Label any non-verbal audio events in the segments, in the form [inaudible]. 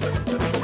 Thank you.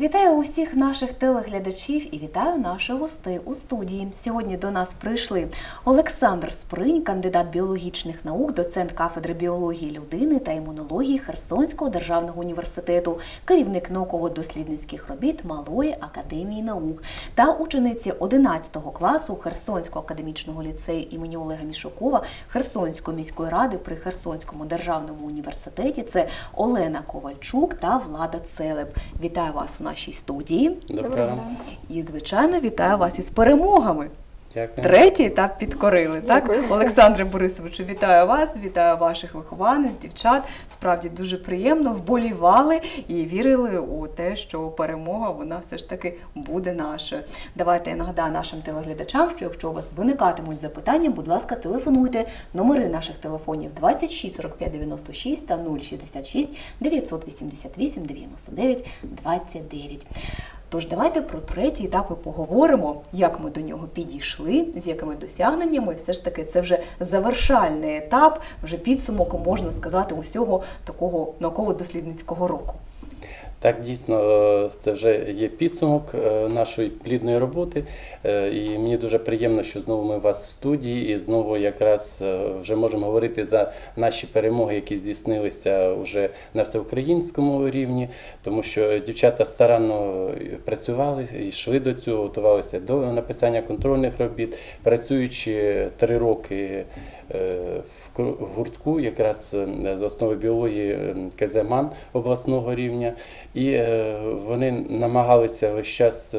Вітаю усіх наших телеглядачів і вітаю наших гостей у студії. Сьогодні до нас прийшли Олександр Спринь, кандидат біологічних наук, доцент кафедри біології людини та імунології Херсонського державного університету, керівник науково-дослідницьких робіт Малої академії наук та учениці 11 класу Херсонського академічного ліцею імені Олега Мішукова Херсонської міської ради при Херсонському державному університеті. Це Олена Ковальчук та Влада Целеб. Вітаю вас у нашій студії. Доброго. І, звичайно, вітаю вас із перемогами. Дякую. Третій етап підкорили. Так, Олександре Борисовичу, вітаю вас, вітаю ваших вихованець, дівчат. Справді дуже приємно вболівали і вірили у те, що перемога вона все ж таки буде нашою. Давайте я нагадаю нашим телеглядачам, що якщо у вас виникатимуть запитання, будь ласка, телефонуйте. Номери наших телефонів 26 45 96 та 066 988 99 29. Тож давайте про третій етап і поговоримо, як ми до нього підійшли, з якими досягненнями. Все ж таки, це вже завершальний етап, вже підсумок, можна сказати, усього такого науково-дослідницького року. Так, дійсно, е, це вже є підсумок е, нашої плідної роботи. Е, І мені дуже приємно, що знову ми у вас в студії, і знову якраз вже можемо говорити за наші перемоги, які здійснилися вже на всеукраїнському рівні, тому що дівчата старанно працювали і йшли до цього, готувалися до написання контрольних робіт, працюючи три роки. Е, В гуртку якраз е, з основи біології е, КЗМАН обласного рівня, і вони намагалися весь час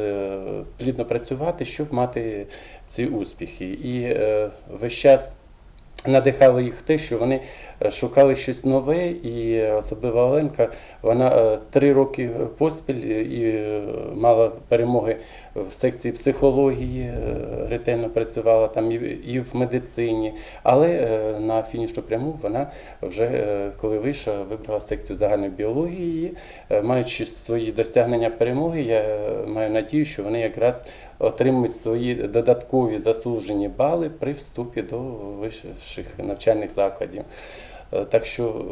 плідно працювати, щоб мати ці успіхи. І весь час надихало їх те, що вони шукали щось нове, і особливо Оленка, вона три роки поспіль і мала перемоги в секції психології, е, ретельно працювала там і, в медицині, але е, на фінішну пряму вона вже е, коли вийшла, вибрала секцію загальної біології. Маючи свої досягнення перемоги, я маю надію, що вони якраз отримують свої додаткові заслужені бали при вступі до вищих навчальних закладів. Так що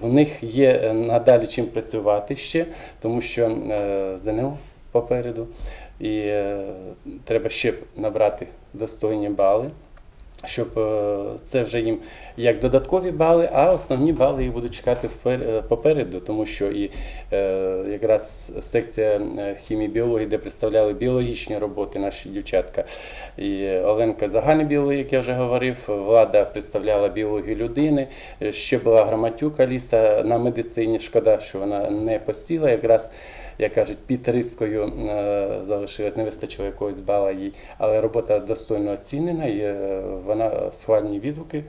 в- них є надалі чим працювати ще, тому що ЗНО попереду, і е, треба ще набрати достойні бали щоб е, це вже їм як додаткові бали, а основні бали їх будуть чекати е, попереду, тому що і е, якраз секція хімії біології, де представляли біологічні роботи наші дівчатка, і Оленка загальна біологія, як я вже говорив, влада представляла біологію людини, ще була граматюк Аліса на медицині. Шкода, що вона не посіла. Якраз як кажуть, під рискою залишилась, не вистачило якогось бала їй, але робота достойно оцінена, і вона схвальні відгуки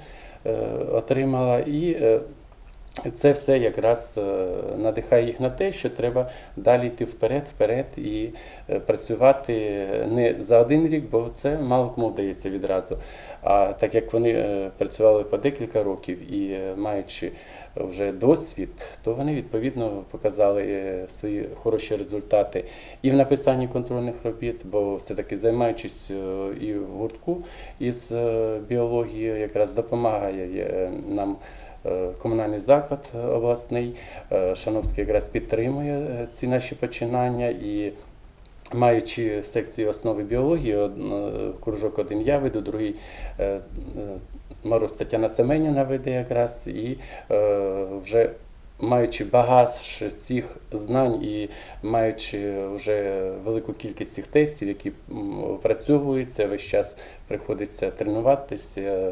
е, отримала. І е, це все якраз е, надихає їх на те, що треба далі йти вперед, вперед і е, працювати не за один рік, бо це мало кому вдається відразу. А так як вони е, працювали по декілька років і маючи вже досвід, то вони відповідно показали свої хороші результати і в написанні контрольних робіт, бо все-таки займаючись і в гуртку із біології, якраз допомагає нам. Е, Комунальний заклад е, обласний Е, Шановський якраз підтримує ці наші починання і маючи секцію основи біології, кружок один я веду, другий Мороз Тетяна Семеніна веде якраз, і вже маючи багаж цих знань і маючи вже велику кількість цих тестів, які опрацьовуються, весь час приходиться тренуватися,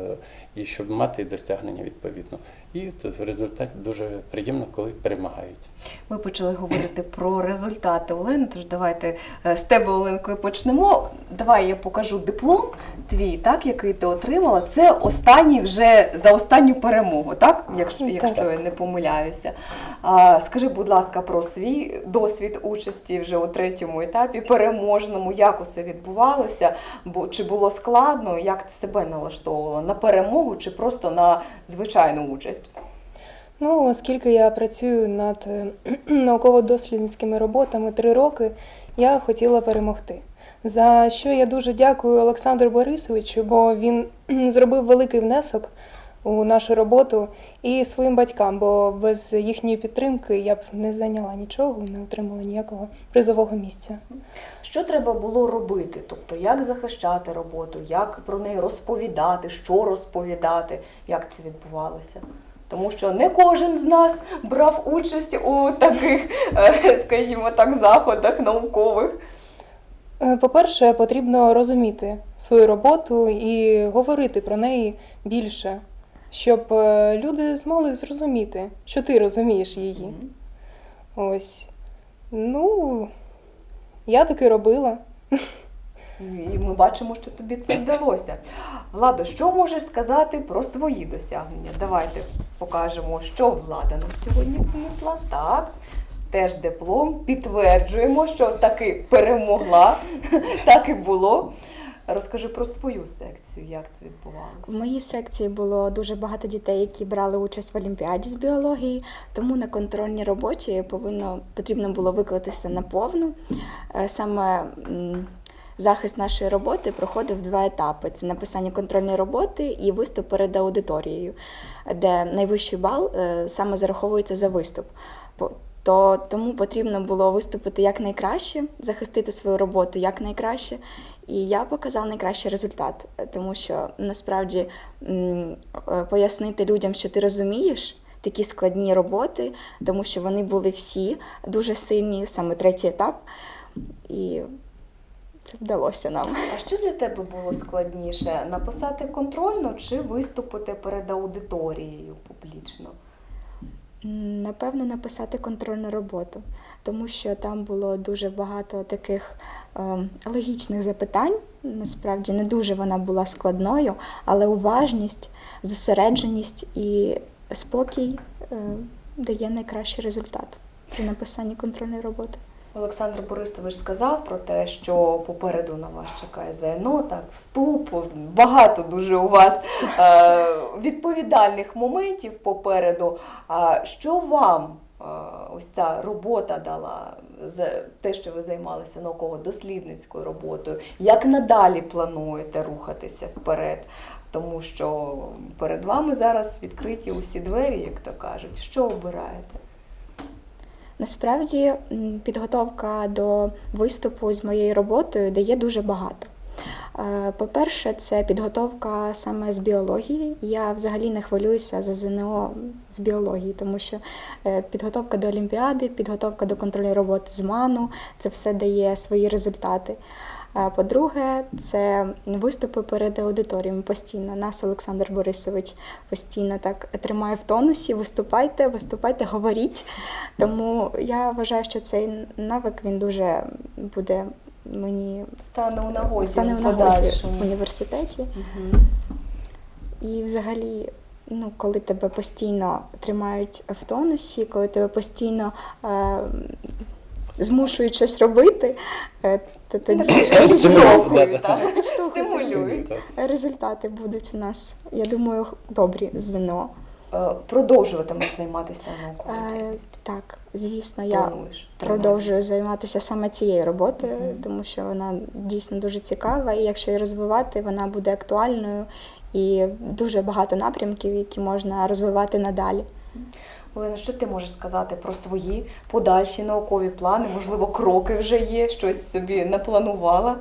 і щоб мати досягнення відповідно. І в результаті дуже приємно, коли перемагають. Ми почали говорити про результати Олени. Тож давайте е, з тебе, Оленкою, почнемо. Давай я покажу диплом твій, так, який ти отримала. Це останній вже за останню перемогу, так? Якщо, Так. якщо я не помиляюся. А, скажи, будь ласка, про свій досвід участі вже у третьому етапі, переможному, як усе відбувалося, бо чи було складно, як ти себе налаштовувала на перемогу чи просто на звичайну участь? Ну, оскільки я працюю над е, [clears throat] науково-дослідницькими роботами три роки, я хотіла перемогти. За що я дуже дякую Олександру Борисовичу, бо він [clears throat] зробив великий внесок у нашу роботу і своїм батькам, бо без їхньої підтримки я б не зайняла нічого, не отримала ніякого призового місця. Що треба було робити? Тобто, як захищати роботу, як про неї розповідати, що розповідати, як це відбувалося? Тому що не кожен з нас брав участь у таких, е, [laughs] скажімо так, заходах наукових. Е, По-перше, потрібно розуміти свою роботу і говорити про неї більше, щоб е, люди змогли зрозуміти, що ти розумієш її. Ось. Ну, я таки робила. [laughs] І ми бачимо, що тобі це вдалося. Владо, що можеш сказати про свої досягнення? Давайте покажемо, що влада нам сьогодні принесла. Так, теж диплом. Підтверджуємо, що таки перемогла, [laughs] так і було. Розкажи про свою секцію, як це В відбувалося. моїй секції було дуже багато дітей, які брали участь в олімпіаді з біології, тому на контрольній роботі повинно потрібно було виклатися наповну. Е, Саме захист нашої роботи проходив два етапи: це написання контрольної роботи і виступ перед аудиторією, де найвищий бал е, саме зараховується за виступ. То тому потрібно було виступити якнайкраще, захистити свою роботу якнайкраще. І я показала найкращий результат, тому що насправді е, пояснити людям, що ти розумієш такі складні роботи, тому що вони були всі дуже сильні, саме третій етап, і це вдалося нам. А що для тебе було складніше? Написати контрольну чи виступити перед аудиторією публічно? Напевно, написати контрольну роботу, тому що там було дуже багато таких е, логічних запитань. Насправді не дуже вона була складною, але уважність, зосередженість і спокій е, дає найкращий результат при написанні контрольної роботи. Олександр Борисович сказав про те, що попереду на вас чекає ЗНО, так, вступ, багато дуже у вас е, відповідальних моментів попереду. А що вам е, ось ця робота дала, те, що ви займалися науково-дослідницькою роботою? Як надалі плануєте рухатися вперед? Тому що перед вами зараз відкриті усі двері, як то кажуть. Що обираєте? Насправді підготовка до виступу з моєю роботою дає дуже багато. Е, По-перше, це підготовка саме з біології. Я взагалі не хвилююся за ЗНО з біології, тому що е, підготовка до Олімпіади, підготовка до контролю роботи з МАНу це все дає свої результати. По-друге, це виступи перед аудиторіями постійно. Нас Олександр Борисович постійно так тримає в тонусі. Виступайте, виступайте, говоріть. Тому я вважаю, що цей навик він дуже буде мені Стане у нагоді стане в нагоді в університеті. Мгм. І взагалі, ну, коли тебе постійно тримають в тонусі, коли тебе постійно е, змушують щось робити, е, то тоді Підштовхують? Підштовхують. Стимулюють. результати будуть у нас, я думаю, добрі з ЗНО. Е, Продовжуватимеш займатися науковою Е, діяльністю? так, звісно, я продовжую займатися саме цією роботою, тому що вона дійсно дуже цікава, і якщо її розвивати, вона буде актуальною і дуже багато напрямків, які можна розвивати надалі. Олена, що ти можеш сказати про свої подальші наукові плани? Можливо, кроки вже є, щось собі напланувала?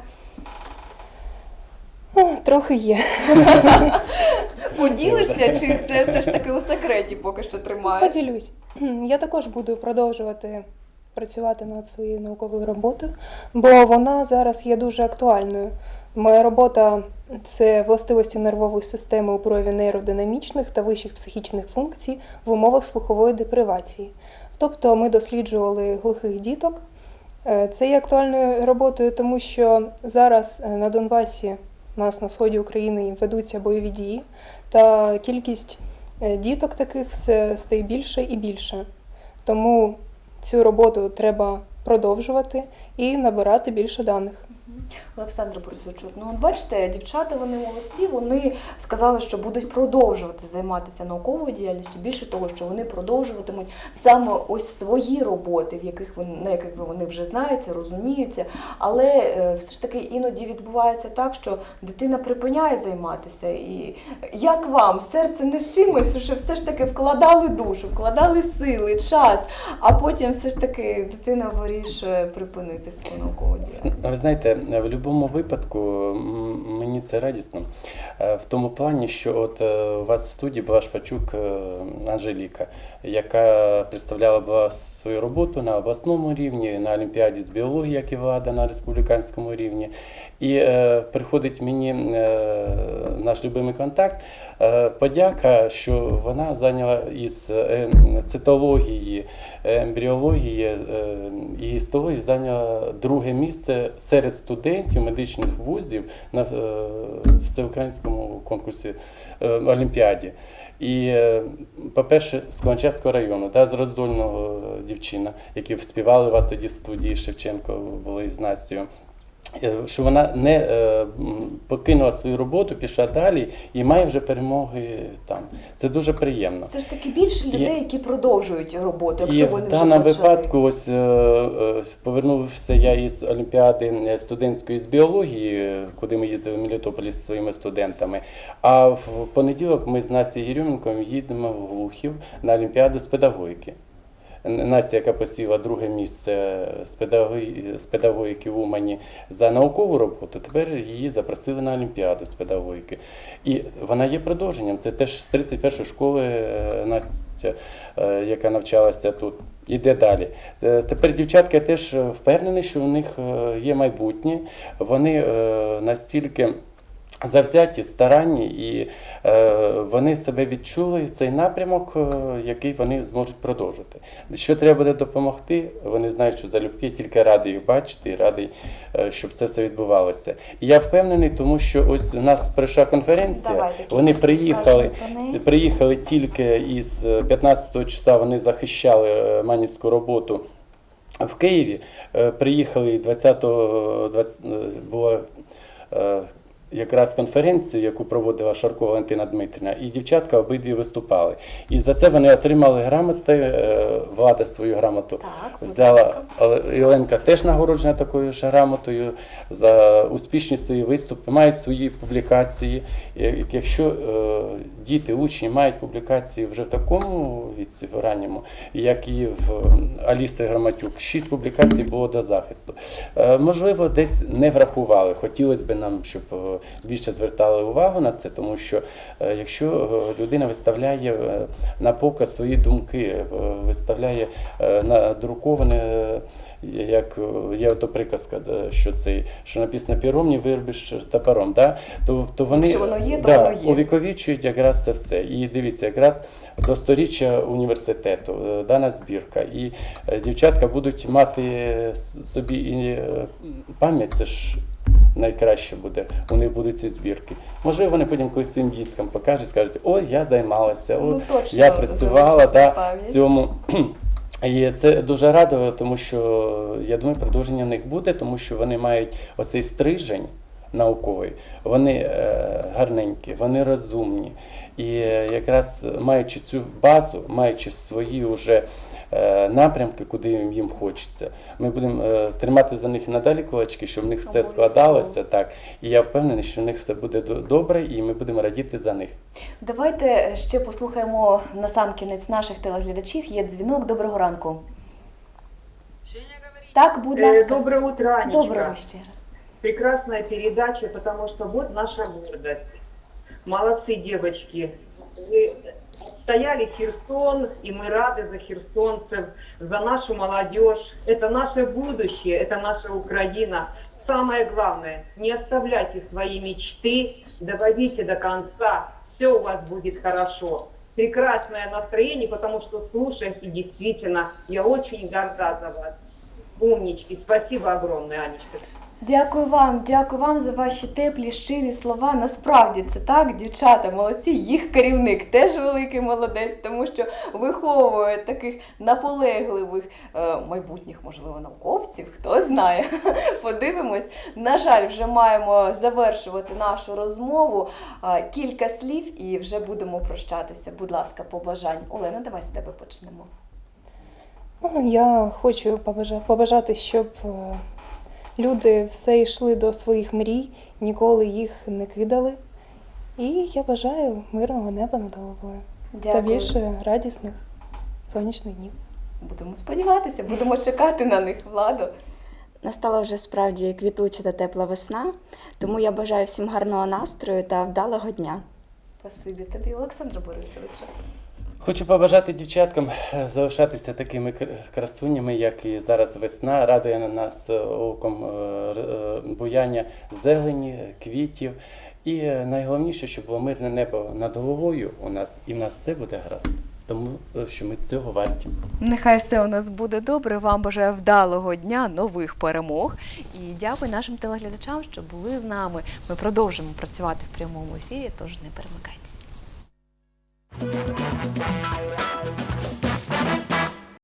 Трохи є. [laughs] Поділишся, чи це все ж таки у секреті поки що тримаєш? Поділюсь. [clears throat] Я також буду продовжувати працювати над своєю науковою роботою, бо вона зараз є дуже актуальною. Моя робота це властивості нервової системи у прояві нейродинамічних та вищих психічних функцій в умовах слухової депривації. Тобто ми досліджували глухих діток. Е, Це є актуальною роботою, тому що зараз е, на Донбасі, у нас на сході України ведуться бойові дії, та кількість е, діток таких все стає більше і більше. Тому цю роботу треба продовжувати і набирати більше даних. Олександр Борисовичу, ну от бачите, дівчата вони молодці. Вони сказали, що будуть продовжувати займатися науковою діяльністю. Більше того, що вони продовжуватимуть саме ось свої роботи, в яких вони на яких вони вже знаються, розуміються. Але е, все ж таки іноді відбувається так, що дитина припиняє займатися. І як вам серце не з чимось, що все ж таки вкладали душу, вкладали сили, час, а потім все ж таки дитина вирішує припинити свою наукову діяльність. Ви знаєте, в будь-якому випадку мені це радісно. Е, В тому плані, що от е, у вас в студії була Шпачук е, Анжеліка, яка представляла була свою роботу на обласному рівні, на Олімпіаді з біології, як і влада на республіканському рівні. І е, приходить мені е, наш любимий контакт. е, Подяка, що вона зайняла із е, цитології, е, ембріології е, і гістології зайняла друге місце серед студентів медичних вузів на е, всеукраїнському конкурсі е, Олімпіаді. І, е, по-перше, з Кланчевського району, да, з роздольного е, дівчина, які співали у вас тоді в студії Шевченко, були з Настю. Е, Що вона не е, покинула свою роботу, пішла далі і має вже перемоги там. Це дуже приємно. Це ж таки більше І- людей, які продовжують роботу, І якщо вони в вже даному випадку, ось е, повернувся я із Олімпіади студентської з біології, куди ми їздили в Мелітополі зі своїми студентами. А в понеділок ми з Настю Єрьоменком їдемо в Глухів на Олімпіаду з педагогіки. Настя, яка посіла друге місце з педагогі- з педагогіки в Умані за наукову роботу, тепер її запросили на Олімпіаду з педагогіки. І вона є продовженням. Це теж з 31-ї школи е, Настя, е, яка навчалася тут. Іде далі. Е, Тепер дівчатка теж впевнені, що у них є майбутнє. Вони настільки завзяті, старанні, і е, вони себе відчули цей напрямок, е, який вони зможуть продовжити. Що треба буде допомогти, вони знають, що залюбки, тільки радий їх бачити і радий, е, щоб це все відбувалося. І я впевнений, тому що ось у нас прийшла конференція, Давайте, вони приїхали. Приїхали тільки із е, 15 числа, вони захищали е, манівську роботу в Києві. Е, Приїхали 20-го, 20, е, була е, якраз конференція, яку проводила Шарко Валентина Дмитрівна, і дівчатка обидві виступали. І за це вони отримали грамоти, е, влада свою грамоту Так, взяла. Єленка теж нагороджена такою ж грамотою за успішні свої виступи, мають свої публікації. Якщо е, діти, учні мають публікації вже в такому віці, в ранньому, як і в Аліси Громатюк, шість публікацій було до захисту. Е, можливо, десь не врахували. Хотілося б нам, щоб більше звертали увагу на це, тому що е, якщо е, людина виставляє е, на показ свої думки, виставляє е, на друковане. е, Як є ото приказка, що це що написано пером, не виробиш топором. Да? То, то вони Якщо воно є, то да, воно є. увіковічують якраз це все. І дивіться, якраз до сторіччя університету дана збірка. І дівчатка будуть мати собі і пам'ять, це ж найкраще буде. У них будуть ці збірки. Можливо, вони потім колись цим діткам покажуть, скажуть, ой, я займалася, Ну, точно я працювала та да, в цьому. І це дуже радує, тому що я думаю, продовження в них буде, тому що вони мають оцей стрижень науковий, вони е, гарненькі, вони розумні. І е, якраз маючи цю базу, маючи свої вже е, напрямки, куди їм, їм хочеться, ми будемо тримати за них надалі кулачки, щоб в них все складалося так. І я впевнений, що в них все буде добре, і ми будемо радіти за них. Давайте ще послухаємо на сам кінець наших телеглядачів. Є дзвінок. Доброго ранку. Так, будь ласка. Доброе утро, Анечка. Доброго ще раз. Прекрасная передача, потому что вот наша гордость. Молодцы, девочки. Вы стояли Херсон, и мы рады за херсонцев, за нашу молодежь. Это наше будущее, это наша Украина. Самое главное, не оставляйте свои мечты, доводите до конца, все у вас будет хорошо. Прекрасное настроение, потому что слушаешь, и действительно, я очень горда за вас. Умнички, спасибо огромное, Анечка. Дякую вам, дякую вам за ваші теплі, щирі слова. Насправді це так, дівчата, молодці. Їх керівник теж великий молодець, тому що виховує таких наполегливих е, майбутніх, можливо, науковців. Хто знає. [laughs] Подивимось. На жаль, вже маємо завершувати нашу розмову. Е, Кілька слів і вже будемо прощатися. Будь ласка, побажань. Олена, давай з тебе почнемо. Ну, Я хочу побажати, щоб е, люди все йшли до своїх мрій, ніколи їх не кидали. І я бажаю мирного неба над головою та Дякую. більше радісних сонячних днів. Будемо сподіватися, будемо чекати на них, Владо. Настала вже справді квітуча та тепла весна, тому я бажаю всім гарного настрою та вдалого дня. Спасибі тобі, Олександра Борисовича. Хочу побажати дівчаткам е, залишатися такими кр- красунями, як і зараз весна, радує на нас е, оком е, буяння зелені, квітів. І найголовніше, щоб було мирне небо над головою у нас, і в нас все буде гаразд. Тому що ми цього варті. Нехай все у нас буде добре. Вам бажаю вдалого дня, нових перемог. І дякую нашим телеглядачам, що були з нами. Ми продовжимо працювати в прямому ефірі, тож не Thank you.